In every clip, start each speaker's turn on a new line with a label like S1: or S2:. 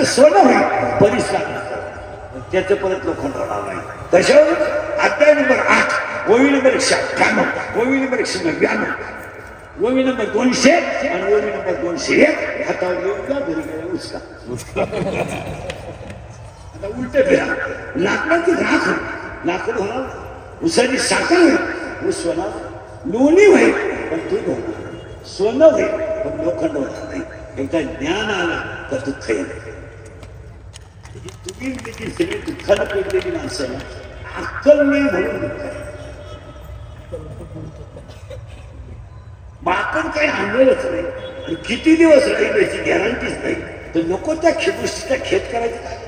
S1: त्यातलं सोनं होईल परिसर. त्याचं परत लोखंड राहणार नाही. कशावर अध्याय नंबर आठ ओवी नंबर एकशे अठ्ठ्याण्णव ओवी नंबर एकशे नव्याण्णव ओवी नंबर दोनशे आणि ओवी नंबर दोनशे एक हातावर येऊन जा घरी गेला उचका आता उलट फिरा. लाकडाची राख लाकड होणार उसाची साखर होईल ऊस होणार लोणी होईल पण दूध होणार. सोनं होईल पण लोखंड होणार नाही. एकदा ज्ञान आलं तर दुःख येईल. तीन देखील सगळी दुःखाला पडलेली माणसं अक्कल नाही म्हणून दुःख आहे. मग आपण काही आणलेलंच नाही आणि किती दिवस राहील याची गॅरंटीच नाही तर नको त्या गोष्टीचा खेत करायचं काय?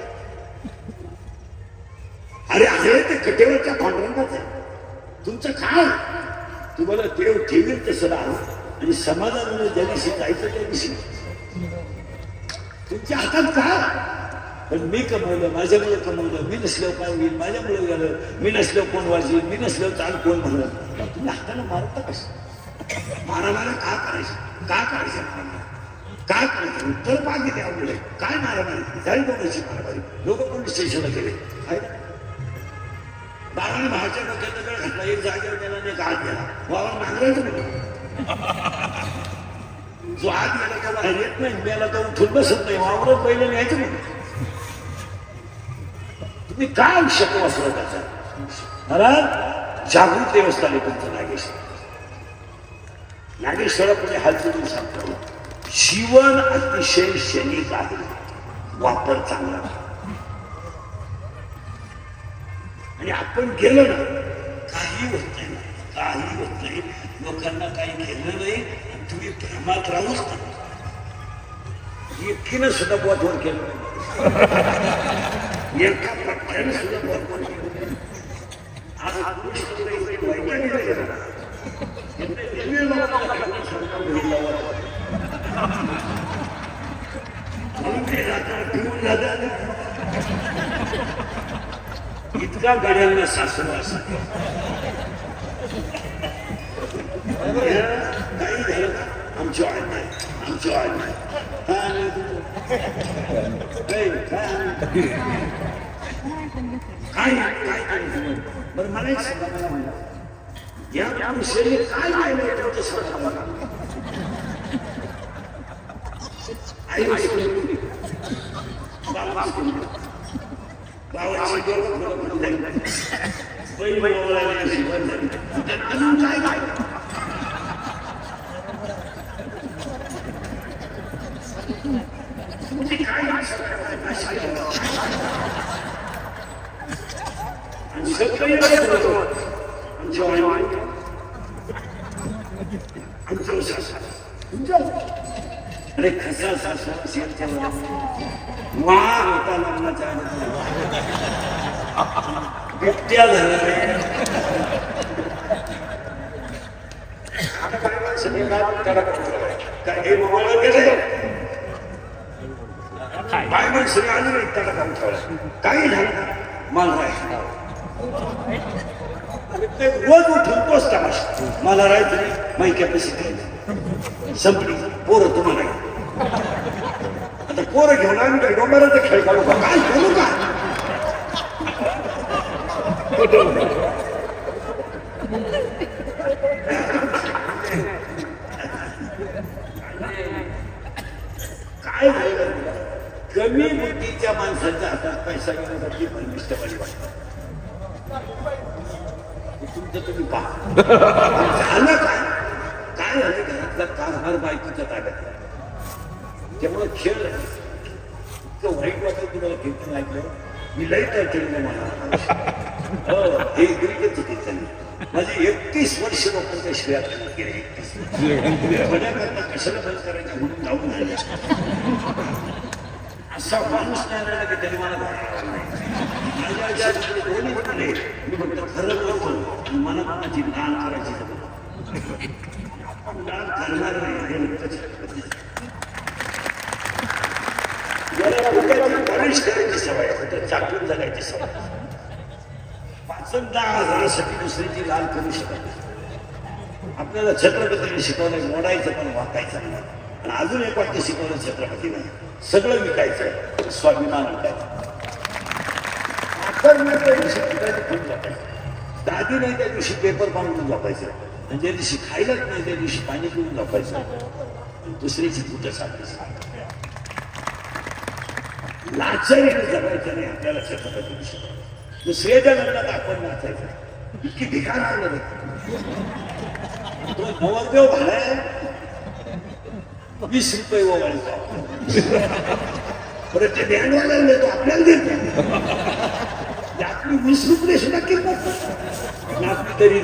S1: अरे आहे ते कटेवरच्या पांडुरंगाच आहे. तुमचं काय? तुम्हाला देव ठेवील तसं राहा आणि समाजामध्ये ज्या दिवशी जायचं त्या दिवशी. तुमच्या हातात काय? पण मी कमवलं माझ्यामुळे कमवलं. मी नसल्यावर काय होईल माझ्यामुळे झालं. मी नसल्यावर कोण वाजेल मी नसल्यावर चाल कोण म्हणलं तुम्ही हाताला मारता कसं? मारामारा का करायचं? का करायचं मारामारी? काय करायचं? उत्तर पाहिजे ते अवघड आहे काय मारामारी? झाली कोणाची मारामारी? लोक पोलीस स्टेशनला गेले? काय बाळाने भावाच्या डोक्यात दगड घातला. एक जागेवर गेला आणि एक आत गेला. वावर नांगरायचं नाही. जो आत गेला त्याला येत नाही. मेला तो उठून बसत नाही. वावरत पहिले न्यायचं नाही. मी काय आयुष्यात वाचलं त्याचा महाराज जागृत देवस्थान आहे नागेश्वर. नागेश्वरापुढे हालचालून सांगतो. जीवन अतिशय क्षणिक आहे. वापर चांगला आणि आपण गेलो ना काही होत नाही. काही होत नाही. लोकांना काही केलं नाही. आणि तुम्ही प्रेमात राहूच नाही एकटीनं सुद्धा बोधवर केलं. नाही. एका पट्ट्यानं सुद्धा बोधवर आज म्हणून ते जातात. इतका गड्यांना सासू असा काही झालं आमची वाट नाही आमची वाट नाही काय आणलं तुझं? काय काय आणलं? काय काय काय बरं मला एक सांगा मला म्हणा या विषयाने काय केलं तुमचं सांगा मला आई सोडली. बाबा सोडली. बाबाची डोकं थोडं बंद झाली. बैल बोलायला अशी बंद झाली. त्यात अजून काय काय तुम्ही काय आई, अरे कसा सासू असेल तेव्हा होता लग्नाच्या बिबट्या झाला आता काय माणसं त्याला काय मोबाईल गेले माणसं आली नाही. त्याला काही झालं मला रोज उठून तोच तमाशा मला राहायचं नाही माहिती संपली पोरं तुम्हाला आता पोरं घेऊन आम्ही काय डोंगराचा खेळ काढू का काय बोलू का काय झालं कमी बुद्धीच्या माणसाचा हातात पैसा घेण्यासाठी परमिष्ट पाहिजे तुम्ही पहा. झालं काय? काय झालं? घरातला कारभार बायकोच्या ताब्यात. त्यामुळे खेळ. इतकं वाईट वाटत तुम्हाला कीर्तन ऐकलं मी लई काय केलं मला हो गरीबच चुकीचं नाही माझे एकतीस वर्ष लोकांच्या खाल्ल्या गेले एकतीस कशाला बंद करायचं म्हणून जाऊन आले असा माणूस नाही राहिला की त्याने मला दोन्ही मुले, मी फक्त खरं बोलतो. आणि मनाची दान करायची आपण दान करणार नाही हे लक्षात ठेवा. करायची सवय आहे, जगायची सवय पाचन दहा हजारासाठी दुसऱ्याची लाल करू शकत नाही आपल्याला छत्रपतीने शिकवलं मोडायचं पण वाकायचं नाही आणि अजून एक वाक्य शिकवलं छत्रपती नाही सगळं विकायचं स्वाभिमान होता दादी नाही त्या दिवशी पेपर बांधून झोपायचं. आणि ज्या दिवशी खायलाच नाही त्या दिवशी पाणी पिऊन झोपायचं. दुसरीची दुसऱ्याची कुठं सांगायचं लाचारीने जगायचं नाही आपल्याला छत्रपती दिवशी दुसऱ्याच्या लग्नात आपण नाचायचं इतकी भिकार आणलं तो नवरदेव भाड्या वीस रुपये ओवाळतो परत ते बँडवाल्याला तो आपल्याला देत वीस रुपये सुद्धा किंमत आपली तरी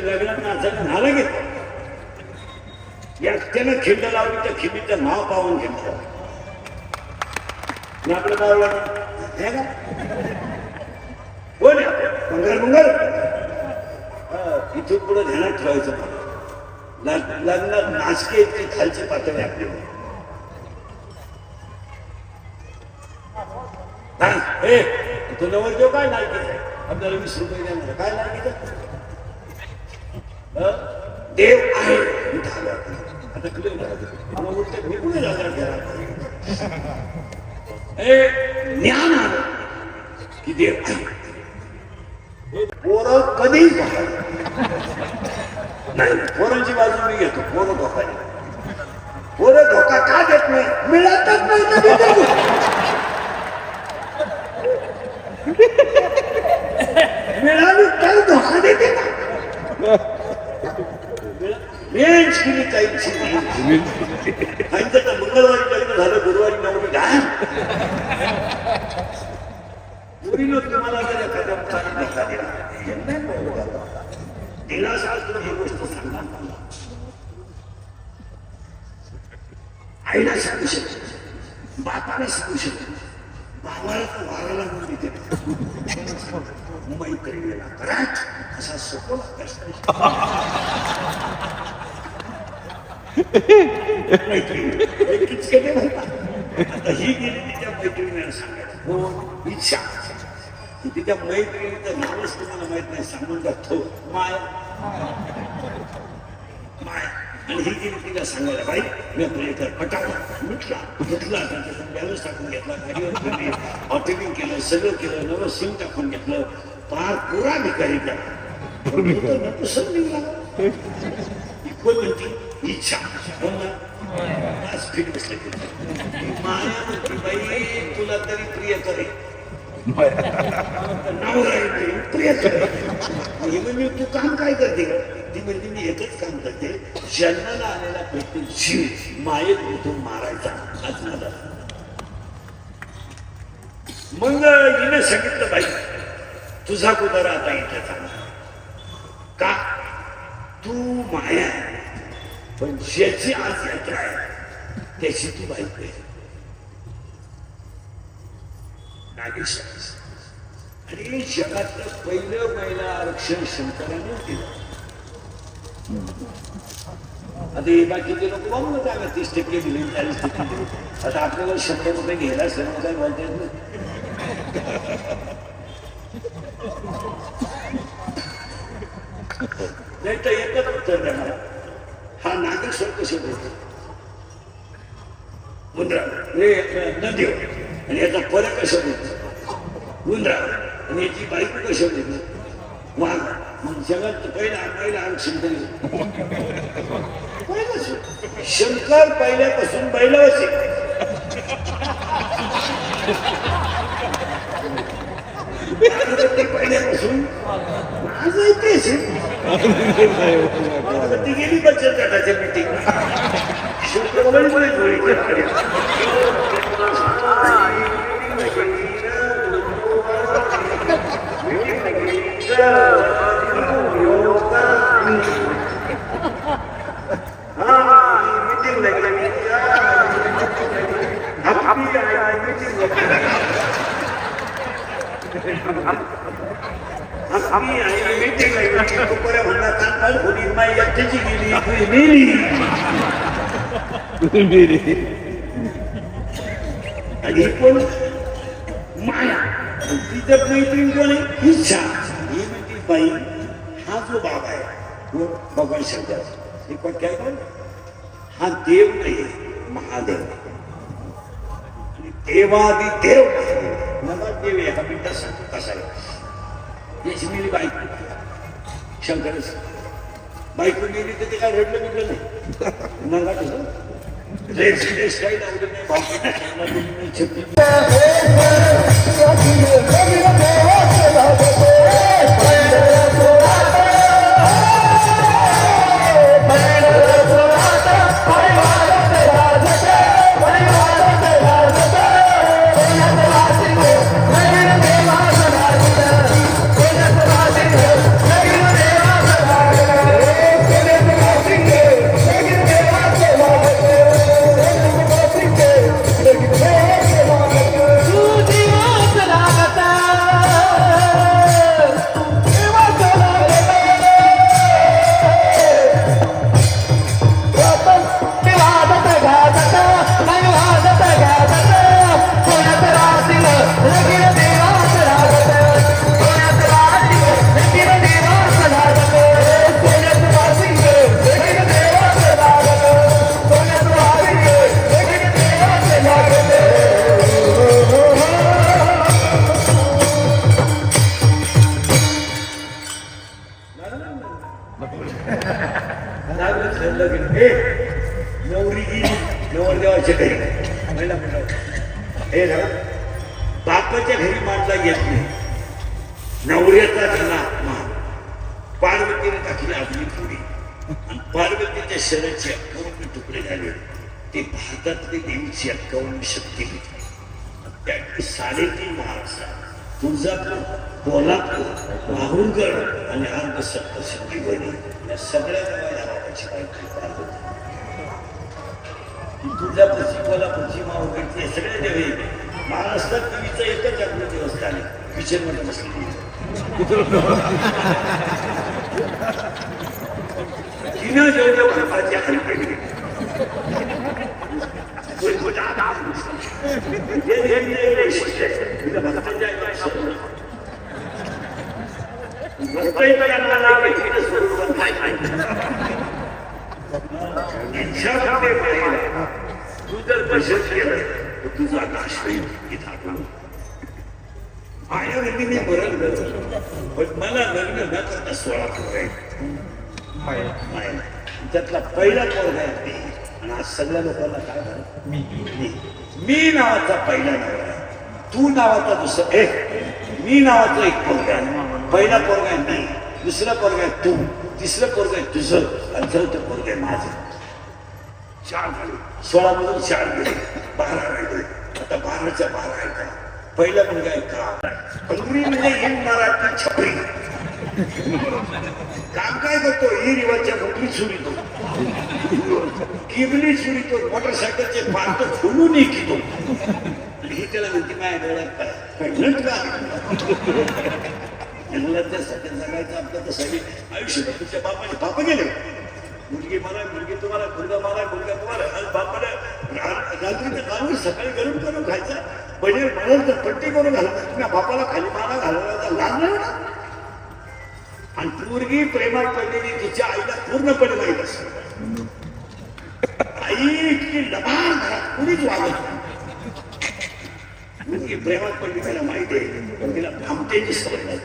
S1: लग्नात नाचायला एकट्यानं खिंड लावली त्या खिंडीचं नाव पाहून घेतलं आपलं नाव लागलं. कोण इथून पुढे ध्यानात ठेवायचं मला. लग्नात नाचके इतकी खालची पातळी आपली. तो ए, देव काय लायकीचं आहे? आपल्याला वीस रुपये देणार काय लायकीचं देव आहे. आता clear मला मी पुढे जाणार? ए, ज्ञान आलं की देव आहे. पोरं कधीही नाही पोरांची बाजू मी घेतो. पोरं धोका पोरं धोका का देत नाही? मिळतच नाही मिळाली तर धोका देते ना. मंगळवारी लग्न झालं गुरुवारी नवमी काय मुलीनं तुम्हाला एखाद्या मुलाने दिला दिलासा ही गोष्ट सांगणार आईला सांगू शकत बापाला सांगू शकत भावाला तर वाराला म्हणून देते. मैत्रिणीला कराट असा सोपवला कष्ट म्हणतात आता ही गेली तिच्या मैत्रिणीला सांगायचं. हो इच्छा. तिच्या मैत्रिणीचं नावच तुम्हाला माहीत नाही. सांगून टाकतो माया आणि ही गेली तिला सांगायला बाई मी आपल्या पटाला मिटला घेतला त्याच्यातून बॅलन्स टाकून घेतला गाडीवर ठेवली हॉटेलिंग केलं सगळं केलं नवं सिम टाकून घेतलं पार पुरा भिकारी केला पण निघाला. कोण म्हणते इच्छा ना? आज फिट बसलं माया म्हणते बाई तुला तरी प्रिय करे मी म्हणजे तू काम काय करते का ती म्हणजे मी एकच काम करते जन्माला आलेला प्रत्येक जीव मायेत उठून मारायचा आज माझा मग हिने सांगितलं बाई तुझा कुदारा आता इथे चांगला का तू माया आहे. पण ज्याची आज यात्रा आहे त्याची तू बाईक आहे नागेश आणि जगातलं पहिलं महिला आरक्षण शंकराने दिलं. आता हे बाकीचे लोक बघू जागा तीस टक्के दिले चाळीस टक्के दिले. आता आपल्याला शंभर रुपये घ्यायला सर्व काही बोलता येत नाही. तर एकच उत्तर द्या मला हा नागेश्वर कसे बोलतो? मुद्रा. हे नदी आणि याचा फरक कसं बोलतो? मुंद्रा आणि याची बायको होती? ना वाघ. मग जगात पहिला पहिला आरक्षण तरी. शंकर. पहिल्यापासून बैला असे पहिल्यापासून आजही तेच ती गेली बचत गटाच्या मिटिंग शंकर गोळी केली. आम्ही आई मीटिंग लागली बरं म्हणणार काल होती माई एकट्याची गेली आपली मेली आणि ही कोण माया आणि तिचं मैत्रीण कोण आहे इच्छा ही म्हणते बाई हा जो बाबा आहे तो भगवान शंकर हे पण काय कोण हा देव नाही महादेव आणि देवादी देव मला देव आहे हा मिनिटात सांगतो कसा आहे याची मिली बायको शंकर बायको गेली तर ते काय रडलं बिडलं नाही मला कसं रेड स्टाईल आवडत नाही छत्री कोल्हापूर माहुरगड आणि अंग सप्तशक्ती बनी या सगळ्या गावाला बाबाची बायको पार्वती ही तुळजापूरची कोल्हापूरची माहुरगडची हे सगळे देव महाराष्ट्रात देवीचं एकच आपलं देवस्थान आहे. किचनमध्ये बसलेली तिनं जेवढं बापाची हाल केली कोणी कोणी आता हे हे हे वैशिष्ट्य आहे. तिला भक्तांच्या ऐवजी शब्द. भक्तांच्या त्यांना नाव आहे, स्वरूपात तू जर केलं तर तुझा नाश होईल इथं पण मला लग्न न करता सोळा त्यातला पहिला पोरगा आहे मी आणि आज सगळ्या लोकांना काय मी मी नावाचा पहिला नवरा तू नावाचा दुसरा एक मी नावाचा एक पोरगा पहिला पोरगा आहे मी दुसरं पोरगा आहे तू तिसरं पोरगा आहे तुझं आणि चौथं पोरगा आहे माझं. चार झाले. सोळा मधून चार गेले. बारा राहिले. आता बाराच्या बारा आहे का? पहिला मुलगा आहे का? कंगरी म्हणजे हिंद मराठी छपरी. काम काय करतो? ही रिवाजच्या मोठी चुरीतो. किबली चुरीतो. मोटरसायकलचे पार्ट खोलून कितो ही त्याला म्हणते माझ्या डोळ्यात काय म्हणत का? यांना जगायचं आपलं आयुष्य तुमच्या बापाने बाप गेले. मुलगी मला मुलगी तुम्हाला मुलगा मला मुलगा तुम्हाला आज बापाला रात्री तर काढून सकाळी गरम करून खायचं. पहिले म्हणून तर पट्टी करून घालणार तुम्ही बापाला खाली मारा घालायला लाज नाही आणि मुलगी प्रेमात पडलेली तिच्या आईला पूर्णपणे माहीत असत. आई इतकी लबाड घरात कुणीच वागत नाही. मुलगी प्रेमात पडली त्याला माहिती आहे. पण तिला भामटेची सवय नाही.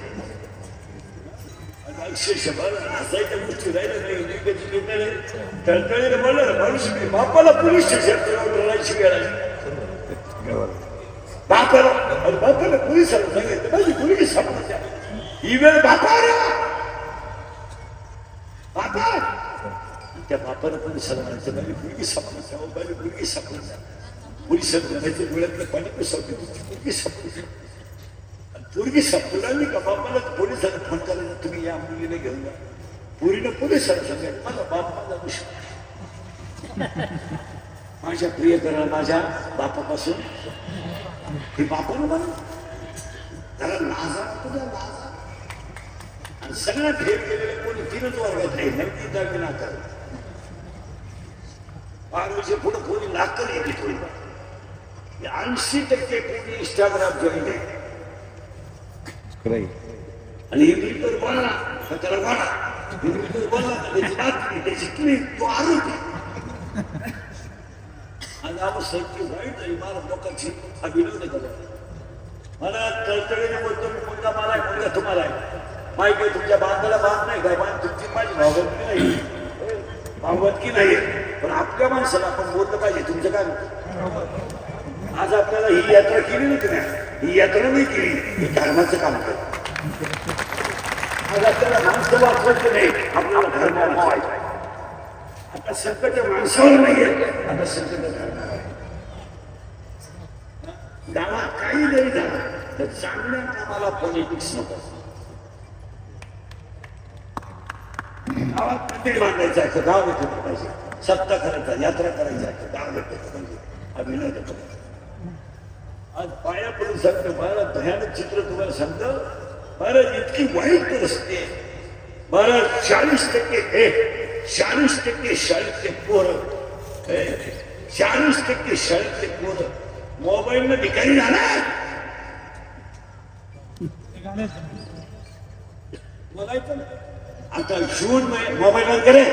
S1: बापाला पोलीस बापाला बापाला पोलिसाला सांगितलं माझी मुलगी समजल्या ही वेळ बापावर बापा त्या बापाला पोलिसाला म्हणायचं माझी मुलगी समजल्या माझी मुलगी समजल्या पोलिसांना माहिती डोळ्यातलं पाणी कसं मुलगी समजली पोरगी सापडली का बापाला पोलिसांना फ़ोन करायचा तुम्ही या मुलीला घेऊन जा. पोरीनं पोलिसांना सांगायचं माझा बाप माझा दुश्मन माझ्या प्रियकराला माझ्या बापापासून. हे बापानं म्हणून त्याला लाजा तुझा लाजा. आणि सगळ्या फेल गेलेले कोणी तीनच वर्गात नाही, नक्की नाकार कोणी येते थोडी ऐंशी टक्के कोणी इंस्टाग्राम जॉईन आहे. आणि हे मी तर त्याला म्हणा मी तो बोलला त्याची बातमी त्याची क्लिप तो आरोपी. आणि आम्ही सैनिक वाईट आहे मला लोकांची हा विनोद मला तळतळीने बोलतो मी मुलगा मला आहे मुलगा तुम्हाला आहे. माहिती तुमच्या बांधाला बांध नाही काय बांध तुमची माझी की नाही? भावबंदकी नाही? पण आपल्या माणसाला आपण बोललं पाहिजे तुमचं काय आज आपल्याला ही यात्रा केली नव्हती नाही? ही यात्रा नाही केली ही धर्माचं काम करत आज आपल्याला माणसं वाचवायचं नाही आपल्याला धर्म वाचवायचा आहे. आता संकट माणसावर नाही आहे आता संकट धर्मावर आहे. गावात काही जरी झालं तर चांगल्या कामाला पॉलिटिक्स नको. गावात मंदिर बांधायचं आहे तर गाव भेटलं पाहिजे. सत्ता करायचा यात्रा करायचा आहे तर गाव भेटलं पाहिजे. हा विनोद आज पाया पडून सांगतो महाराज भयानक चित्र तुम्हाला सांगतो. महाराज इतकी वाईट परिस्थिती आहे. महाराज चाळीस टक्के हे चाळीस टक्के शाळेतले पोरं. चाळीस टक्के शाळेतले पोरं. मोबाईल न ठिकाणी झाला बोलायचं ना. आता जून मोबाईल
S2: वगैरे